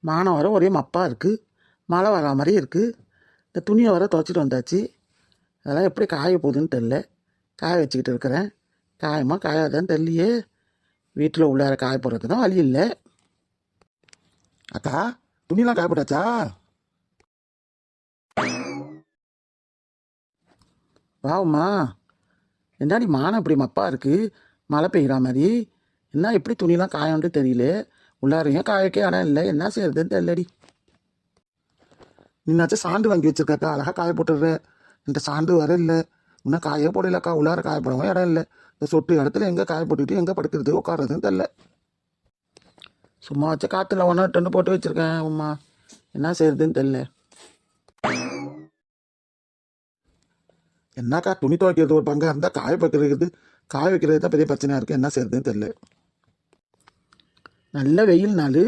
மானம் வர ஒரே மப்பாக இருக்குது மழை வர மாதிரி இருக்குது இந்த துணியை வர துவைச்சிட்டு வந்தாச்சு. அதெல்லாம் எப்படி காய போகுதுன்னு தெரில காய வச்சுக்கிட்டு இருக்கிறேன். காயமா காயாதான்னு தெரியலையே. வீட்டில் உள்ளார காய போடுறது தான் வழி இல்லை. அக்கா துணிலாம் காய போட்டாச்சா? வாவுமா என்னடி மானம் இப்படி மப்பா இருக்குது மழை பெய்கிற மாதிரி. என்ன எப்படி துணிலாம் காயம்னு தெரியல. உள்ளாரையும் காய வைக்க இடம் இல்லை என்ன செய்யறதுன்னு தெரியலடி. நின்னாச்சும் சாண்டு வாங்கி வச்சிருக்காக்கா அழகாக காய போட்டுடுற. இந்த சாண்டு வர இல்லை. இன்னும் காயே போடலக்கா உள்ளார காய போடவும் இடம் இல்லை. இந்த சொட்டு இடத்துல எங்கே காய போட்டுக்கிட்டு எங்கே படுக்கிறது உட்காடுறதுன்னு தெரில சும்மா வச்ச காற்றுல ஒன்றா டன்னு போட்டு வச்சிருக்கேன் உம்மா. என்ன செய்யறதுன்னு தெரில என்னக்கா துணி துவைக்கிறது ஒரு பங்காக இருந்தால் காய வைக்கிறது காய வைக்கிறது தான் பெரிய பிரச்சனையாக இருக்குது என்ன செய்யறதுன்னு தெரில நல்ல வெயில் நாள்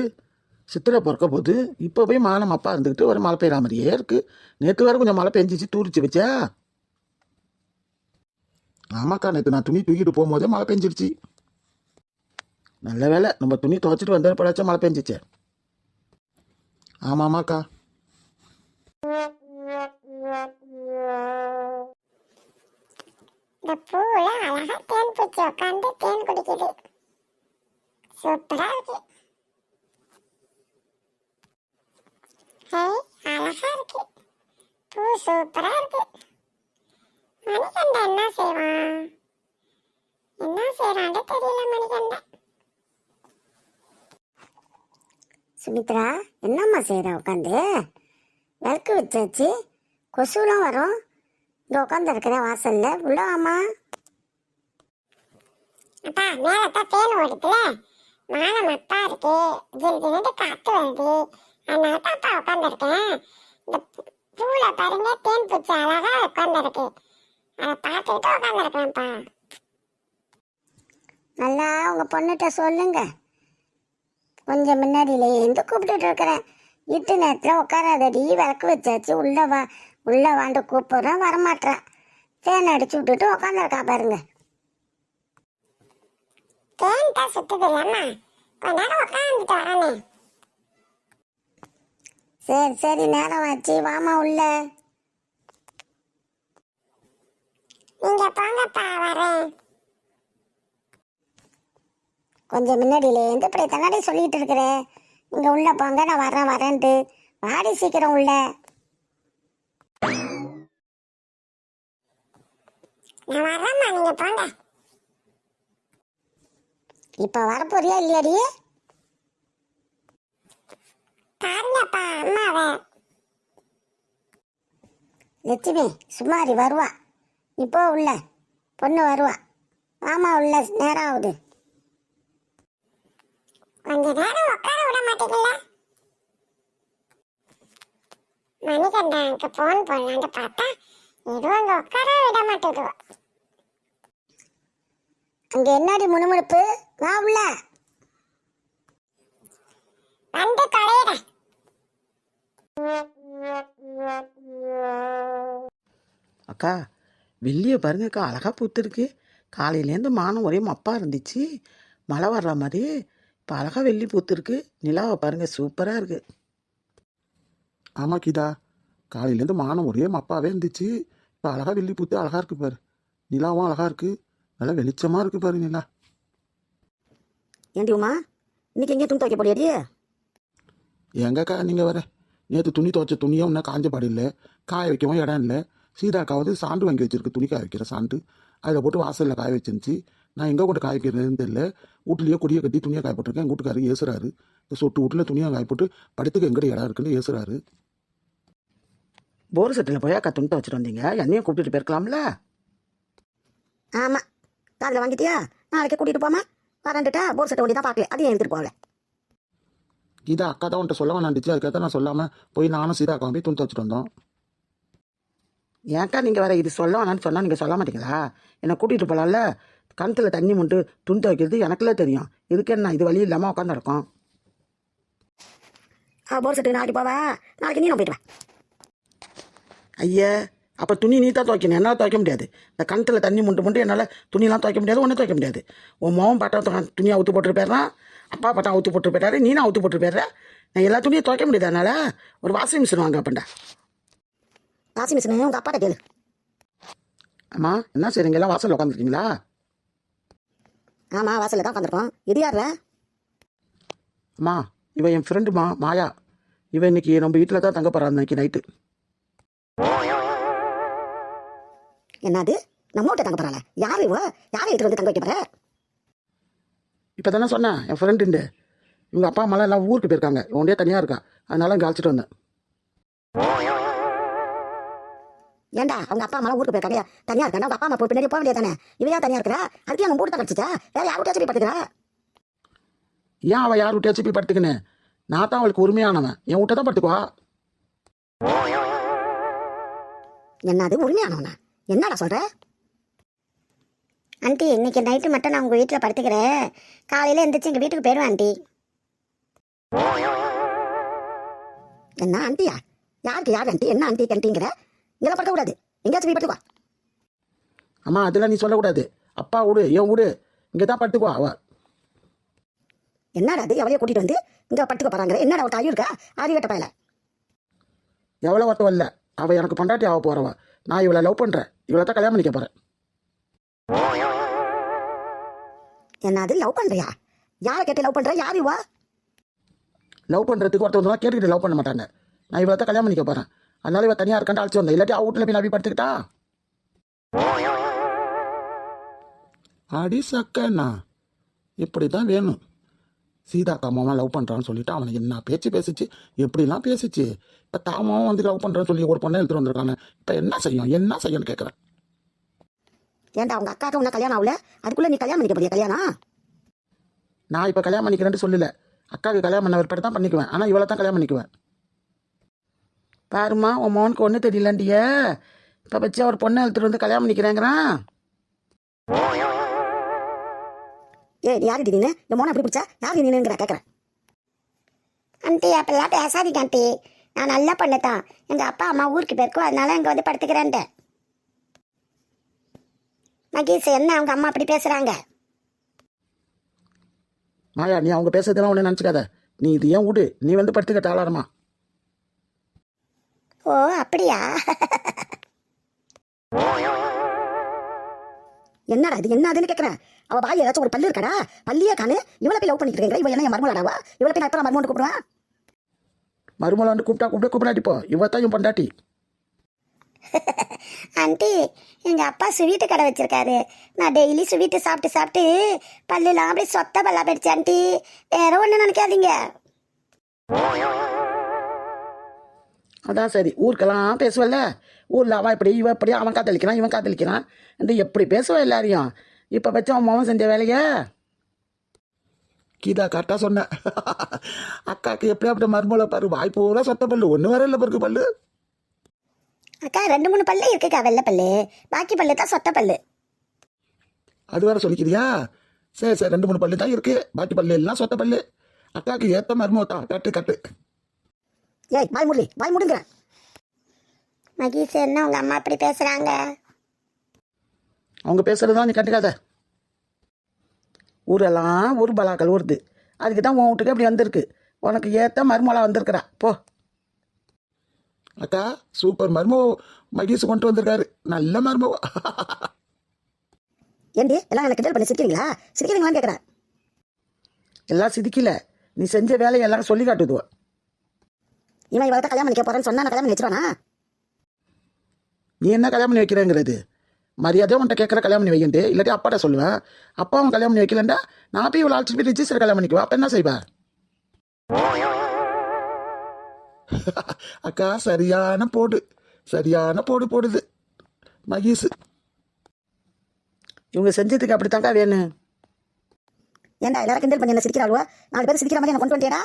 சித்திரை பிறக்க போது இப்போ போய் மானம் அப்பா இருந்துக்கிட்டு ஒரு மழை பெய்கிற மாதிரியே இருக்குது நேற்று வேறு கொஞ்சம் மழை பெஞ்சிச்சு தூரிச்சு வச்சா. ஆமாக்கா நேற்று நான் துணி தூக்கிட்டு போகும்போதே மழை பெஞ்சிருச்சு. நல்ல வேலை நம்ம துணி துவைச்சிட்டு வந்தேன் படாச்சும் மழை பெஞ்சிச்சே. ஆமாம்மாக்கா இந்த பூவுல அழகாக தேன் பூச்சி உட்காந்து தேன் குடிக்குது. சூப்பரா இருக்கு. ஹே அழகா இருக்கு. பூ சூப்பரா இருக்கு. மணிகண்டன் என்ன செய்வான் என்ன செய்யறான்னு தெரியல மணிகண்டன். சுமித்ரா என்னம்மா செய்யற உட்காந்து விளக்கு வச்சாச்சு. கொசுலாம் வரும். இங்க உட்காந்து இருக்கிற வாசல்ல. உள்ள அப்பா மேலத்தான் தேன் ஓடுதுல. மாலை மப்பா இருக்கு. ஜில் காத்து வருது. அதனால தான் அப்பா உட்காந்துருக்கேன் இந்த பூ- பூல பாருங்க தேன் பூச்சி அழகா உட்காந்துருக்கு அதை பார்த்துக்கிட்டு உட்காந்துருக்கேன்ப்பா நல்லா உங்க பொண்ணுகிட்ட சொல்லுங்க. கொஞ்சம் முன்னாடியிலே எந்த கூப்பிட்டுட்டு இருக்கிறேன் இட்டு நேரத்தில் உட்காராதடி விளக்கு வச்சாச்சு. உள்ளே வா உள்ளே வாண்டு கூப்பிட்றேன் வரமாட்டேன் தேன் அடிச்சு விட்டுட்டு உட்காந்துருக்கா பாருங்கள் தான் சுத்துது இல்லம்மா. கொஞ்ச நேரம் உட்காந்துட்டு வரனே. சரி சரி நேரம் ஆச்சு. வாமா உள்ள. நீங்க போங்கப்பா வரேன். கொஞ்சம் முன்னாடியில எந்த இப்படி தன்னாடி சொல்லிட்டு இருக்கிற? நீங்க உள்ள போங்க நான் வரேன் வரேன்ட்டு. வாடி சீக்கிரம் உள்ள. நான் வரேம்மா நீங்க போங்க. இப்ப வரப்போறியா இல்லையாடி? பாருங்கப்பா அம்மாவை. லட்சுமி சுமாரி வருவா. இப்போ உள்ள. பொண்ணு வருவா. ஆமா உள்ள நேரம் ஆகுது. கொஞ்ச நேரம் உட்கார விட மாட்டீங்களா மணிகண்டனுக்கு போன் போடலான்னு பார்த்தா எதுவும் அங்க உட்கார விட மாட்டேது அங்க என்னடி முணுமுணுப்பு? வா உள்ள. வந்து தொலையிட அக்கா வெள்ளியை பாருங்கக்கா அழகாக பூத்துருக்கு. காலையிலேருந்து மானம் ஒரே மப்பாக இருந்துச்சு. மழை வர்ற மாதிரி இப்போ அழகாக வெள்ளி பூத்துருக்கு. நிலாவை பாருங்க சூப்பராக இருக்கு. ஆமாம் கீதா காலையிலேருந்து மானம் ஒரே மப்பாவே இருந்துச்சு. இப்போ அழகாக வெள்ளி பூத்து அழகாக இருக்கு பாரு. நிலாவும் அழகாக இருக்கு. நல்லா வெளிச்சமாக இருக்கு பாரு நிலா. ஏண்டி உமா? இன்னைக்கு எங்கேயும் துணி துவைக்க போடியாடி எங்கக்கா நீங்கள் வர? நேற்று துணி துவைச்ச துணியும் இன்னும் காஞ்ச பாடு இல்லை. காய வைக்கவும் இடம் இல்லை. சீதாக்காவது சாண்டு வாங்கி வச்சிருக்கு. துணி காய வைக்கிற சாண்டு அதில் போட்டு வாசலில் காய வச்சிருந்துச்சு. நான் எங்கே கொண்டு காய வைக்கிறதுன்னு தெரியல. வீட்லேயே கொடியை கட்டி துணியை காய போட்டிருக்கேன். எங்கள் வீட்டுக்காரரு ஏசுறாரு. சொட்டு வீட்டில் துணியை காய போட்டு படுத்துக்கு எங்கடி இடம் இருக்குன்னு ஏசுறாரு. போர் செட்டில் போய் அக்கா துணி துவைச்சிட்டு வந்தீங்க. என்னையும் கூப்பிட்டுட்டு போயிருக்கலாம்ல? ஆமா. காதில் வாங்கிட்டியா? நாளைக்கே கூட்டிட்டு போமா வரண்டுட்டா போர் சட்டை ஒண்டி தான் பார்க்கல. அதையும் எடுத்துட்டு போகல. இதா அக்கா தான் உன்ட்ட சொல்ல வேணாண்டுச்சு அதுக்காக நான் சொல்லாமல் போய் நானும் சீதாக்கா போய் துணி துவைச்சிட்டு வந்தோம். ஏன்க்கா நீங்கள் வேற இது சொல்ல வேணான்னு சொன்னால் நீங்கள் சொல்ல மாட்டீங்களா? என்னை கூட்டிகிட்டு போகலாம்ல கணத்தில் தண்ணி முண்டு துணி துவைக்கிறது எனக்குலே தெரியும். இதுக்கு என்ன இது வழி இல்லாமல் உட்காந்துருக்கோம் ஆ போர் சட்டை நாளைக்கு போவா. நாளைக்கு நீ போயிட்டு வா ஐயா அப்போ துணி நீ தான் துவைக்கணும். என்னால் துவைக்க முடியாது. இந்த கணத்தில் தண்ணி முண்டு முண்டு என்னால் துணிலாம் துவைக்க முடியாது ஒன்றும் துவைக்க முடியாது. உன் மோகன் பாட்டம் துணியை அவுத்து போட்டு போயிடுறான் அப்பா பாட்டம் அவுத்து போட்டு போயிட்டாரு நீனும் அவுத்து போட்டு போயிடுற. நான் எல்லா துணியும் துவைக்க முடியாது அதனால் ஒரு வாஷிங் மிஷின் வாங்க அப்பண்டா. வாஷிங் மிஷின் உங்கள் அப்பாட்ட கேளு. அம்மா என்ன செய்றீங்க? எல்லாம் வாசலில் உட்காந்துருக்கீங்களா ஆமாம் வாசலில் தான் உட்காந்துருக்கோம் இது யார்ல அம்மா இவன் என் ஃப்ரெண்டுமா மாயா. இவன் இன்னைக்கு நம்ம வீட்டில் தான் தங்க போகிறான் இன்னைக்கு நைட்டு என்னது? நம்ம வீட்டை தங்க போகிறாங்க யார் இவ? யாரை எடுத்துட்டு வந்து தங்க வைக்க போற? இப்போ தானே சொன்னேன் என் ஃப்ரெண்டுண்டு இவங்க அப்பா அம்மாலாம் எல்லாம் ஊருக்கு போயிருக்காங்க. இவன்டே தனியாக இருக்கான் அதனால இங்கே அழைச்சிட்டு வந்தேன். ஏன்டா அவங்க அப்பா அம்மா ஊருக்கு போயிருக்காங்க. தனியாக இருக்காங்க. அவங்க அப்பா அம்மா போய் பின்னாடி போக வேண்டியது தானே இவையா தனியாக இருக்கிறா? அதுக்கு நம்ம மூட்டு தான் கிடச்சிச்சா வேற யார் வீட்டாச்சும் போய் படுத்துக்கிறா ஏன் அவள் யார் விட்டியாச்சும் போய் படுத்துக்கினேன் நான் தான் அவளுக்கு உரிமையானவன். என் விட்ட தான் படுத்துக்குவா என்னது உரிமையானவனா? என்னடா சொல்ற? ஆண்டி இன்னைக்கு நைட்டு மட்டும் நான் உங்கள் வீட்டில் படுத்துக்கிறேன். காலையில் எந்திரிச்சு எங்கள் வீட்டுக்கு போயிடுவேன் ஆண்டி. என்ன ஆண்டியா? யாருக்கு யார் ஆண்டி? என்ன ஆண்டி கண்டிங்கிற இங்கெல்லாம் படுக்க கூடாது எங்கேயாச்சும் போய் படுத்துக்கோ. அம்மா அதெல்லாம் நீ சொல்லக்கூடாது. அப்பா விடு என் விடு இங்கே தான் படுத்துக்குவா அவ. என்னடா அது எவ்வளோ கூட்டிட்டு வந்து இங்கே படுத்துக்க போறாங்க என்னடா ஒரு தாயும் இருக்கா? ஆரி கட்ட பயல எவ்வளோ ஒருத்தவ இல்லை. அவள் எனக்கு பொண்டாட்டி ஆக போகிறவ நான் இவளை லவ் பண்ணுறேன் இவளை தான் கல்யாணம் பண்ணிக்க போகிறேன் என்னது லவ் பண்றியா? யாரை கேட்டு லவ் பண்ற? யார் இவா? லவ் பண்ணுறதுக்கு ஒருத்தவங்க கேட்டுக்கிட்டு லவ் பண்ண மாட்டாங்க. நான் இவளை தான் கல்யாணம் பண்ணிக்க போகிறேன் அதனால இவ தனியாக இருக்கான்னு அழைச்சி வந்தேன். இல்லாட்டி அவ வீட்டில் போய் நான் போய் படுத்துக்கிட்டா? அடி சக்கண்ணா இப்படி தான் வேணும். சீதா தாமாவன் லவ் பண்ணுறான்னு சொல்லிட்டு அவனை என்ன பேச்சு பேசிச்சு? எப்படிலாம் பேசிச்சு? இப்போ தாமாவும் வந்து லவ் பண்ணுறேன்னு சொல்லி ஒரு பொண்ணை எடுத்துட்டு வந்திருக்கானே. இப்போ என்ன செய்யும்? என்ன செய்யும்னு கேட்குறேன் ஏன்டா அவங்க அக்காவுக்கு உன்ன கல்யாணம் ஆகல? அதுக்குள்ள நீ கல்யாணம் பண்ணிக்க போறியா கல்யாணம்? நான் இப்போ கல்யாணம் பண்ணிக்கிறேன்னு சொல்லல. அக்காவுக்கு கல்யாணம் பண்ண விற்பனை தான் பண்ணிக்குவேன். ஆனால் இவளை தான் கல்யாணம் பண்ணிக்குவேன். பாருமா உன் மோனுக்கு ஒன்றும் தெரியலண்டிய இப்போ வச்சு அவர் பொண்ணை எடுத்துட்டு வந்து கல்யாணம் பண்ணிக்கிறேங்கிறான். ஏ நீ யாரு திடீர்னு என் மோனை எப்படி பிடிச்சா யாரு நீனுங்கிற கேட்கறேன் ஆண்டி அப்படிலாம் பேசாதீங்க ஆண்டி. நான் நல்ல பொண்ணு தான் எங்கள் அப்பா அம்மா ஊருக்கு போயிருக்கோம். அதனால இங்கே வந்து படுத்துக்கிறேன்ட்டு. மகேஷ் என்ன அவங்க அம்மா அப்படி பேசுகிறாங்க மாயா நீ அவங்க பேசுறதெல்லாம் ஒன்று நினச்சிக்காத. நீ இது ஏன் விடு நீ வந்து படுத்துக்க தாளாரமா ஓ அப்படியா? என்னடா இது? என்னதுன்னு கேட்கறேன் அவ பாய் ஏதாச்சும் ஒரு பல்லு இருக்கடா? பல்லியே காணு. இவளை போய் லவ் பண்ணிட்டு இருக்கீங்க இவ என்ன என் மருமலாடாவா இவளை போய் நான் எப்போ மருமோன்னு கூப்பிடுவேன். மருமலை வந்து கூப்பிட்டா கூப்பிட கூப்பிடாட்டி போ இவ தான் என் பொண்டாட்டி. ஆண்டி எங்கள் அப்பா ஸ்வீட்டு கடை வச்சிருக்காரு. நான் டெய்லி ஸ்வீட்டு சாப்பிட்டு சாப்பிட்டு பல்லுலாம் அப்படியே சொத்த பல்லா போயிடுச்சு ஆண்டி. வேற ஒன்றும் நினைக்காதீங்க. அதான் சரி. ஊருக்கெல்லாம் பேசுவல்ல? ஊரில் அவன் இப்படி இவன் இப்படி அவன் காத்தளிக்கிறான் இவன் காத்தளிக்கிறான் என்று எப்படி பேசுவ எல்லாரையும்? இப்போ வச்சு அவன் மகன் செஞ்ச வேலையை? கீதா கரெக்டாக சொன்னேன் அக்காக்கு எப்படி அப்படி மருமலை பாரு வாய் பூரா சொத்த பல்லு ஒன்று வர இல்லை பிறகு பல்லு. அக்கா ரெண்டு மூணு பல்லு இருக்குக்கா வெள்ளை பல்லு. பாக்கி பல்லு தான் சொத்த பல்லு. அது வேற சொல்லிக்கிறியா? சரி சரி ரெண்டு மூணு பல்லு தான் இருக்கு. பாக்கி பல்லு எல்லாம் சொத்த பல்லு. அக்காக்கு ஏத்த மருமோ தான் கட்டு கட்டு. ஏய் வாய் முடி வாய் முடுங்கிறேன். மகேஷ் என்ன உங்கள் அம்மா அப்படி பேசுகிறாங்க அவங்க பேசுறதுதான் நீ கண்டுக்காத. ஊரெல்லாம் ஊர் பலாக்கள் ஊறுது அதுக்கு தான் உன் வீட்டுக்கு அப்படி வந்திருக்கு. உனக்கு ஏத்த மருமலா வந்திருக்கிறா. போ. அக்கா சூப்பர் மருமோ மகேஷ் கொண்டு வந்திருக்காரு. நல்ல மருமோ ஏண்டி எல்லாம் எனக்கு கிண்டல் பண்ணி சிரிக்கிறீங்களா? சிரிக்கிறீங்களான்னு கேட்கறேன் எல்லாம் சிதிக்கல நீ செஞ்ச வேலையை எல்லாரும் சொல்லி காட்டுதுவ. இவன் இவளை தான் கல்யாணம் பண்ணிக்க போறேன்னு சொன்னா நான் கல்யாணம் பண்ணி வச்சிருவானா? நீ என்ன கல்யாணம் பண்ணி வைக்கிறேங்கிறது? மரியாதையாக உன்ட்ட கேட்குற கல்யாணம் பண்ணி வைக்கிட்டு இல்லாட்டி அப்பாட்ட சொல்லுவேன் அப்பா அவன் கல்யாணம் பண்ணி வைக்கலண்டா நான் போய் இவ்வளோ அழைச்சிட்டு போய் ரிஜிஸ்டர் கல்யாணம் பண்ணிக்குவா. அப்போ என்ன செய்வா? அக்கா சரியான போடு. சரியான போடு போடுது. மகேஷ். இவங்க செஞ்சதுக்கு அப்படித்தாக்கா வேணும் ஏன்டா எல்லாரும் கிண்டல் பண்ணி என்ன சிரிக்கிறாளுவா? நாலு பேர் சிரிக்கிற மாதிரி என்ன கொண்டு வந்தேடா